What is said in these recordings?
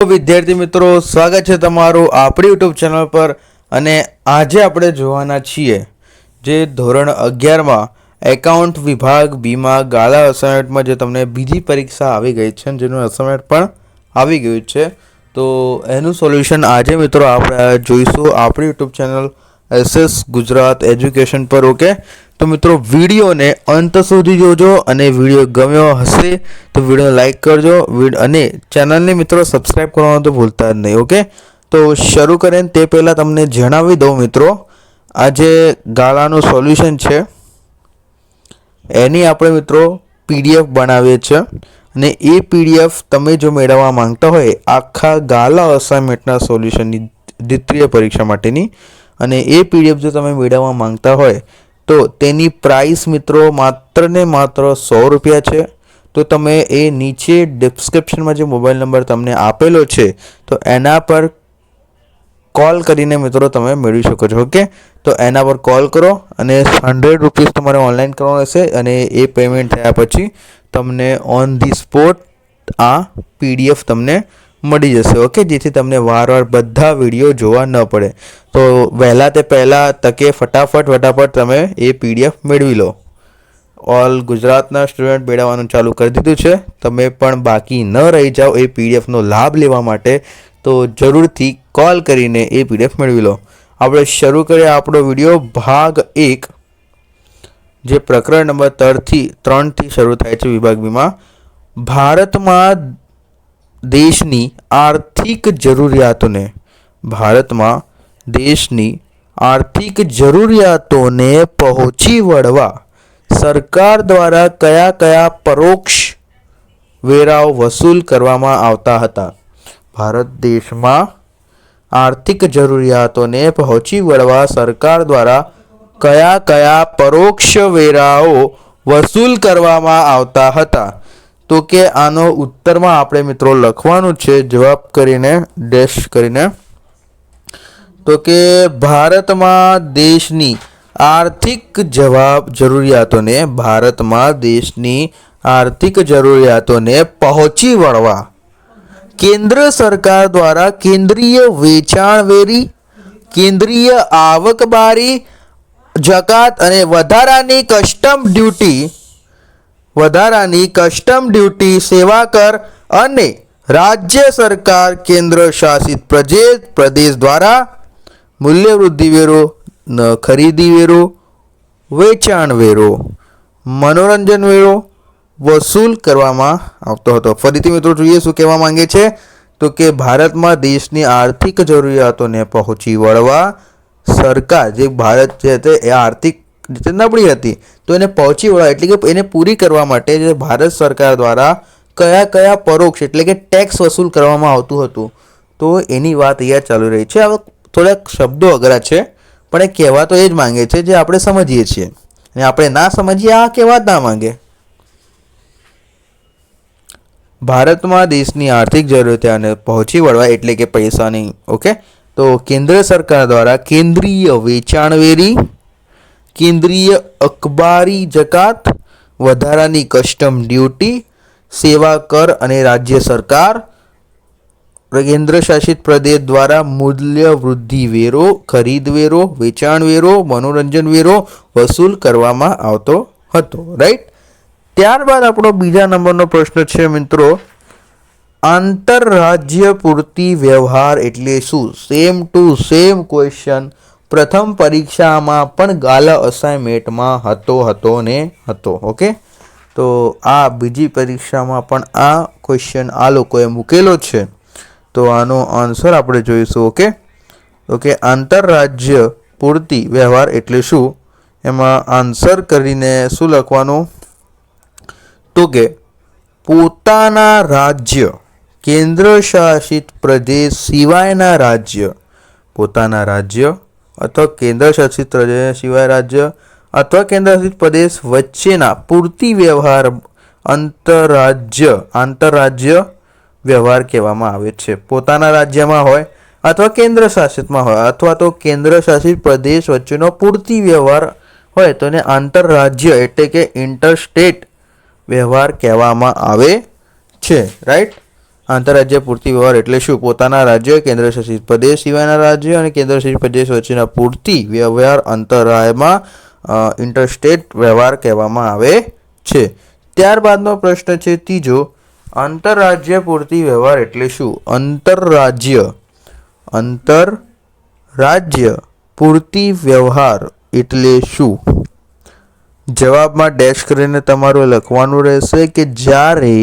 વિદ્યાર્થી મિત્રો, સ્વાગત છે તમારું આપણી યુટ્યુબ ચેનલ પર અને આજે આપણે જોવાના છીએ જે ધોરણ અગિયારમાં એકાઉન્ટ વિભાગ બીમા ગાળા અસાઇનમેન્ટમાં જે તમને બીજી પરીક્ષા આવી ગઈ છે જેનું અસાઇનમેન્ટ પણ આવી ગયું છે. તો એનું સોલ્યુશન આજે મિત્રો આપણે જોઈશું આપણી YouTube channel S S Gujarat education પર, ઓકે? તો મિત્રો, વિડીયોને અંત સુધી જોજો અને વીડિયો ગમ્યો હશે તો વીડિયો લાઇક કરજો અને ચેનલને મિત્રો સબસ્ક્રાઈબ કરવાનું તો ભૂલતા જ નહીં, ઓકે? તો શરૂ કરીએ તે પહેલાં તમને જણાવી દઉં મિત્રો આ જે ગાળાનું સોલ્યુશન છે. એની આપણે મિત્રો પીડીએફ બનાવીએ છીએ અને એ પીડીએફ તમે જો મેળવવા માંગતા હોય, આખા ગાલા અસાઇનમેન્ટના સોલ્યુશનની દ્વિતીય પરીક્ષા માટેની અને એ પીડીએફ જો તમે મેળવવા માંગતા હોય, તો તેની પ્રાઇસ મિત્રો માત્ર ને માત્ર સો રૂપિયા છે. તો તમે એ નીચે ડિસ્ક્રિપ્શનમાં જે મોબાઈલ નંબર તમને આપેલો છે, તો એના પર કોલ કરીને મિત્રો તમે મેળવી શકો છો ઓકે તો એના પર કોલ કરો અને હંડ્રેડ રૂપીસ તમારે ઓનલાઈન કરવાનું રહેશે અને એ પેમેન્ટ થયા પછી તમને ઓન ધી સ્પોટ આ પીડીએફ તમને મળી જશે ઓકે જેથી તમને વારવાર બધા વીડિયો જોવા ન પડે. તો વહેલા તે પહેલાં તકે ફટાફટ ફટાફટ તમે એ પીડીએફ મેળવી લો. ઓલ ગુજરાતના સ્ટુડન્ટ મેળવવાનું ચાલુ કરી દીધું છે. તમે પણ બાકી ન રહી જાઓ એ પીડીએફનો લાભ લેવા માટે, તો જરૂરથી કોલ કરીને એ પીડીએફ મેળવી લો. આપણે શરૂ કરીએ આપણો વીડિયો ભાગ એક, જે પ્રકરણ નંબર ત્રણથી ત્રણથી શરૂ થાય છે વિભાગ બીમાં. ભારતમાં દેશની આર્થિક જરૂરિયાતોને, ભારતમાં દેશની આર્થિક જરૂરિયાતોને પહોંચી વળવા સરકાર દ્વારા કયા કયા પરોક્ષ વેરાઓ વસૂલ કરવામાં આવતા હતા? ભારત દેશમાં આર્થિક જરૂરિયાતોને પહોંચી વળવા સરકાર દ્વારા કયા કયા પરોક્ષ વેરાઓ વસૂલ કરવામાં આવતા હતા? તો કે આનો ઉત્તરમાં આપણે મિત્રો લખવાનું છે, જવાબ કરીને, ડેશ કરીને. તો કે ભારતમાં દેશની આર્થિક જવાબ જરૂરિયાતોને, ભારતમાં દેશની આર્થિક જરૂરિયાતોને પહોંચી વળવા. કેન્દ્ર સરકાર દ્વારા કેન્દ્રીય વેચાણ વેરી, કેન્દ્રીય આવકબારી, જકાત અને વધારાની કસ્ટમ ડ્યુટી વધારાની કસ્ટમ ડ્યુટી સેવા કર અને રાજ્ય સરકાર કેન્દ્ર શાસિત પ્રદેશ પ્રદેશ દ્વારા મૂલ્યવૃદ્ધિ વેરો ખરીદી વેરો, વેચાણ વેરો, મનોરંજન વેરો વસૂલ કરવામાં આવતો હતો. ફરીથી મિત્રો જોઈએ શું કહેવા માંગે છે? તો કે ભારતમાં દેશની આર્થિક જરૂરિયાતોને પહોંચી વળવા સરકાર, જે ભારત જે તે એ આર્થિક રીતે નબળી હતી. તો એને પહોંચી વળવા એટલે કે એને પૂરી કરવા માટે જે ભારત સરકાર દ્વારા કયા કયા પરોક્ષ, એટલે કે ટેક્સ વસૂલ કરવામાં આવતું હતું. તો એની વાત અહીંયા ચાલુ રહી છે. હવે થોડાક શબ્દો અઘરા છે, પણ એ કહેવા તો એ જ માંગે છે જે આપણે સમજીએ છીએ. અને આપણે ના સમજીએ, આ કહેવા જ ના માંગે. ભારતમાં દેશની આર્થિક જરૂરિયાતોને પહોંચી વળવા એટલે કે પૈસાની, ઓકે? તો કેન્દ્ર સરકાર દ્વારા કેન્દ્રીય વેચાણ વેરી કેન્દ્રીય અખબારી જકાત, વધારાની કસ્ટમ ડ્યુટી, સેવા કર અને રાજ્ય સરકાર, કેન્દ્ર શાસિત પ્રદેશ દ્વારા મૂલ્ય વૃદ્ધિ વેરો, ખરીદ વેરો, વેચાણ વેરો, મનોરંજન વેરો વસૂલ કરવામાં આવતો હતો રાઈટ ત્યારબાદ આપણો બીજા નંબરનો પ્રશ્ન છે મિત્રો, આંતરરાજ્ય પૂરતી વ્યવહાર એટલે શું? સેમ ટુ સેમ ક્વેશ્ચન પ્રથમ પરીક્ષામાં પણ ગાલા અસાઇનમેન્ટમાં હતો હતો ને હતો, ઓકે? તો આ બીજી પરીક્ષામાં પણ આ ક્વેશ્ચન આ લોકોએ મૂકેલો છે. તો આનો આન્સર આપણે જોઈશું, ઓકે? ઓકે, આંતરરાજ્ય પૂરતી વ્યવહાર એટલે શું? એમાં આન્સર કરીને શું લખવાનું? તો કે, પોતાના રાજ્ય કેન્દ્ર શાસિત પ્રદેશ સિવાયના રાજ્ય, પોતાના રાજ્ય અથવા કેન્દ્ર શાસિત પ્રદેશ સિવાય રાજ્ય અથવા કેન્દ્રશાસિત પ્રદેશ વચ્ચેના પૂરતી વ્યવહાર આંતરરાજ્ય આંતરરાજ્ય વ્યવહાર કહેવામાં આવે છે. પોતાના રાજ્યમાં હોય અથવા કેન્દ્ર શાસિતમાં હોય અથવા તો કેન્દ્ર શાસિત પ્રદેશ વચ્ચેનો પૂરતી વ્યવહાર હોય તો એને આંતરરાજ્ય એટલે કે ઇન્ટર સ્ટેટ વ્યવહાર કહેવામાં આવે છે. રાઈટ આંતરરાજ્ય પૂર્તિ વ્યવહાર એટલે શું? પોતાના રાજ્ય, કેન્દ્રશાસિત પ્રદેશ સિવાયના રાજ્ય અને કેન્દ્રશાસિત પ્રદેશ વચ્ચેના પૂરતી વ્યવહાર અંતરાયમાં ઇન્ટરસ્ટેટ વ્યવહાર કહેવામાં આવે છે. ત્યારબાદનો પ્રશ્ન છે ત્રીજો, આંતરરાજ્ય પૂરતી વ્યવહાર એટલે શું? આંતરરાજ્ય અંતર રાજ્ય પૂરતી વ્યવહાર એટલે શું? જવાબમાં ડેશ કરીને તમારું લખવાનું રહેશે કે જ્યારે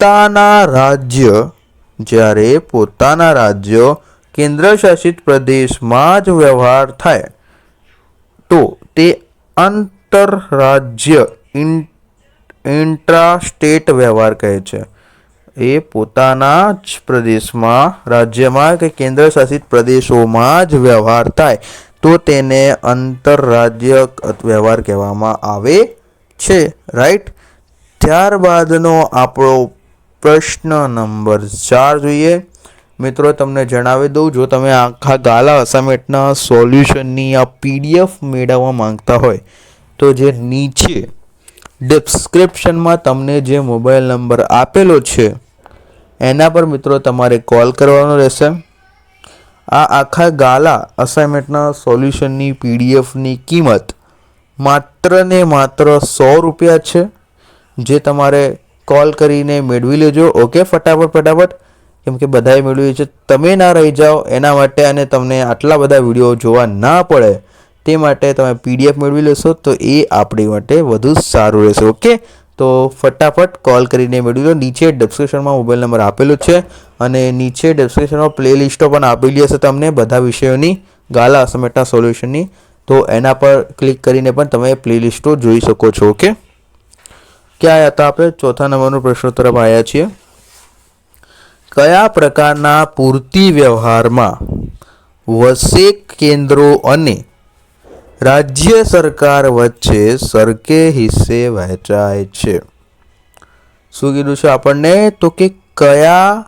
પોતાના રાજ્ય, જ્યારે પોતાના રાજ્ય કેન્દ્રશાસિત પ્રદેશમાં જ વ્યવહાર થાય, તો તે આંતરરાજ્ય ઇન્ટ્રા સ્ટેટ વ્યવહાર કહે છે. એ પોતાના જ પ્રદેશમાં, રાજ્યમાં કે કેન્દ્રશાસિત પ્રદેશોમાં જ વ્યવહાર થાય, તો તેને આંતરરાજ્ય વ્યવહાર કહેવામાં આવે છે રાઈટ ત્યારબાદનો આપણો પ્રશ્ન નંબર ચાર જોઈએ. મિત્રો, તમને જણાવી દઉં, જો તમે આખા ગાલા અસાઇમેન્ટના સોલ્યુશનની આ પીડીએફ મેળવવા માંગતા હોય, તો જે નીચે ડિસ્ક્રિપ્શનમાં તમને જે મોબાઈલ નંબર આપેલો છે, એના પર મિત્રો તમારે કોલ કરવાનો રહેશે. આ આખા ગાલા અસાઇનમેન્ટના સોલ્યુશનની પીડીએફની કિંમત માત્ર ને માત્ર સો રૂપિયા છે, જે તમારે કોલ કરીને મેળવી લેજો. ઓકે ફટાફટ ફટાફટ. કેમ કે બધાએ મેળવ્યું છે. તમે ના રહી જાઓ એના માટે અને તમને આટલા બધા વીડિયો જોવા ના પડે તે માટે તમે પીડીએફ મેળવી લેશો તો એ આપણી માટે વધુ સારું રહેશે. ઓકે તો ફટાફટ કોલ કરીને મેળવી લો. નીચે ડિસ્ક્રિપ્શનમાં મોબાઈલ નંબર આપેલો છે અને નીચે ડિસ્ક્રિપ્શનમાં પ્લેલિસ્ટો પણ આપેલી હશે તમને બધા વિષયોની, ગાલા અસમેટના સોલ્યુશનની તો એના પર ક્લિક કરીને પણ તમે પ્લેલિસ્ટો જોઈ શકો છો. ઓકે ક્યાં હતા આપણે? ચોથા નંબરનો પ્રશ્ન તરફ આવ્યા છીએ. કયા પ્રકારના પૂર્તિ વ્યવહારમાં વસેક કેન્દ્રો અને રાજ્ય સરકાર વચ્ચે સરખે હિસ્સે વહેંચાય છે? શું કીધું છે આપણને? તો કે કયા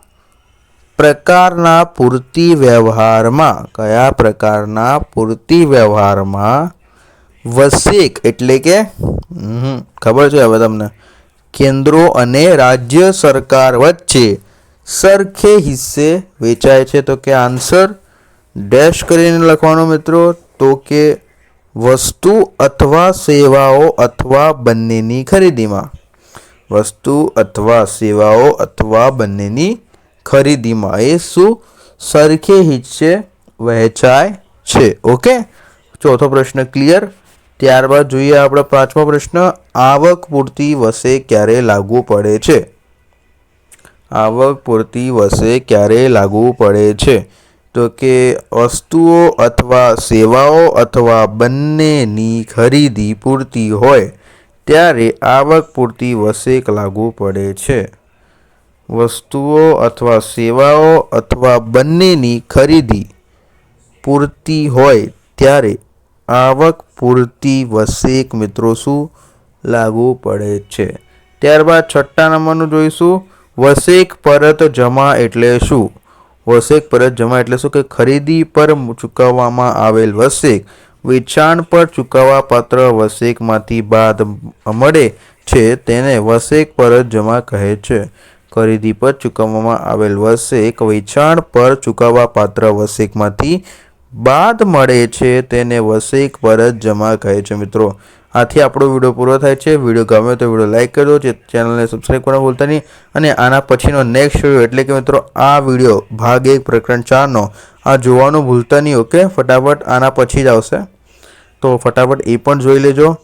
પ્રકારના પૂર્તિ વ્યવહારમાં, કયા પ્રકારના પૂર્તિ વ્યવહારમાં વસેક એટલે કે ખબર છે હવે તમને. કેન્દ્રો અને રાજ્ય સરકાર વચ્ચે સરખે હિસ્સે વેચાય છે. તો કે આન્સર ડેશ કરીને લખવાનો મિત્રો, તો કે વસ્તુ અથવા સેવાઓ અથવા બંનેની ખરીદીમાં. વસ્તુ અથવા સેવાઓ અથવા બંનેની ખરીદીમાં એ શું સરખે હિસ્સે વહેંચાય છે. ઓકે? ચોથો પ્રશ્ન ક્લિયર? ત્યારબાદ જોઈએ આપણો પાંચમો પ્રશ્ન, આવક પૂરતી વસે ક્યારે લાગુ પડે છે? આવક પૂરતી વસે ક્યારે લાગુ પડે છે? તો કે વસ્તુઓ અથવા સેવાઓ અથવા બંનેની ખરીદી પૂરતી હોય, ત્યારે આવક પૂરતી વસેક લાગુ પડે છે? વસ્તુઓ અથવા સેવાઓ અથવા બંનેની ખરીદી પૂરતી હોય, ત્યારે આવક પૂરતી વસેક મિત્રો શું લાગુ પડે છે? ત્યારબાદ છઠ્ઠા નંબરનું જોઈશું. વસેક પરત જમા એટલે શું? વસેક પરત જમા એટલે શું કે ખરીદી પર ચૂકવવામાં આવેલ વસેક. વેચાણ પર ચૂકવવા પાત્ર વસેકમાંથી બાદ મળે છે તેને વસેક પરત જમા કહે છે. ખરીદી પર ચૂકવવામાં આવેલ વસેક વેચાણ પર ચૂકવવા પાત્ર વસેકમાંથી બાદ મળે છે તેને વસેક પરત જમા કહે છે મિત્રો. આથી આપણો વીડિયો પૂરો થાય છે. વીડિયો ગમે તો વીડિયો લાઇક કરજો, જે ચેનલને સબસ્ક્રાઈબ કરવા ભૂલતા નહીં. અને આના પછીનો નેક્સ્ટ વીડિયો એટલે કે મિત્રો આ વીડિયો ભાગ એક પ્રકરણ ચારનો. આ જોવાનું ભૂલતા નહીં ઓકે ફટાફટ આના પછી જ આવશે. તો ફટાફટ એ પણ જોઈ લેજો.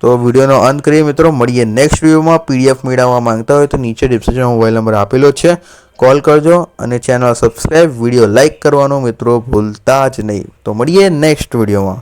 તો વિડીયોનો અંત કરીએ. મિત્રો, મળીએ નેક્સ્ટ વિડીયોમાં. પીડીએફ મેળવવા માંગતા હોય તો નીચે ડિસ્ક્રિપ્શનમાં મોબાઈલ નંબર આપેલો છે. કોલ કરજો અને ચેનલ સબસ્ક્રાઈબ વીડિયો લાઇક કરવાનો મિત્રો, ભૂલતા જ નહીં. તો મળીએ નેક્સ્ટ વિડીયોમાં.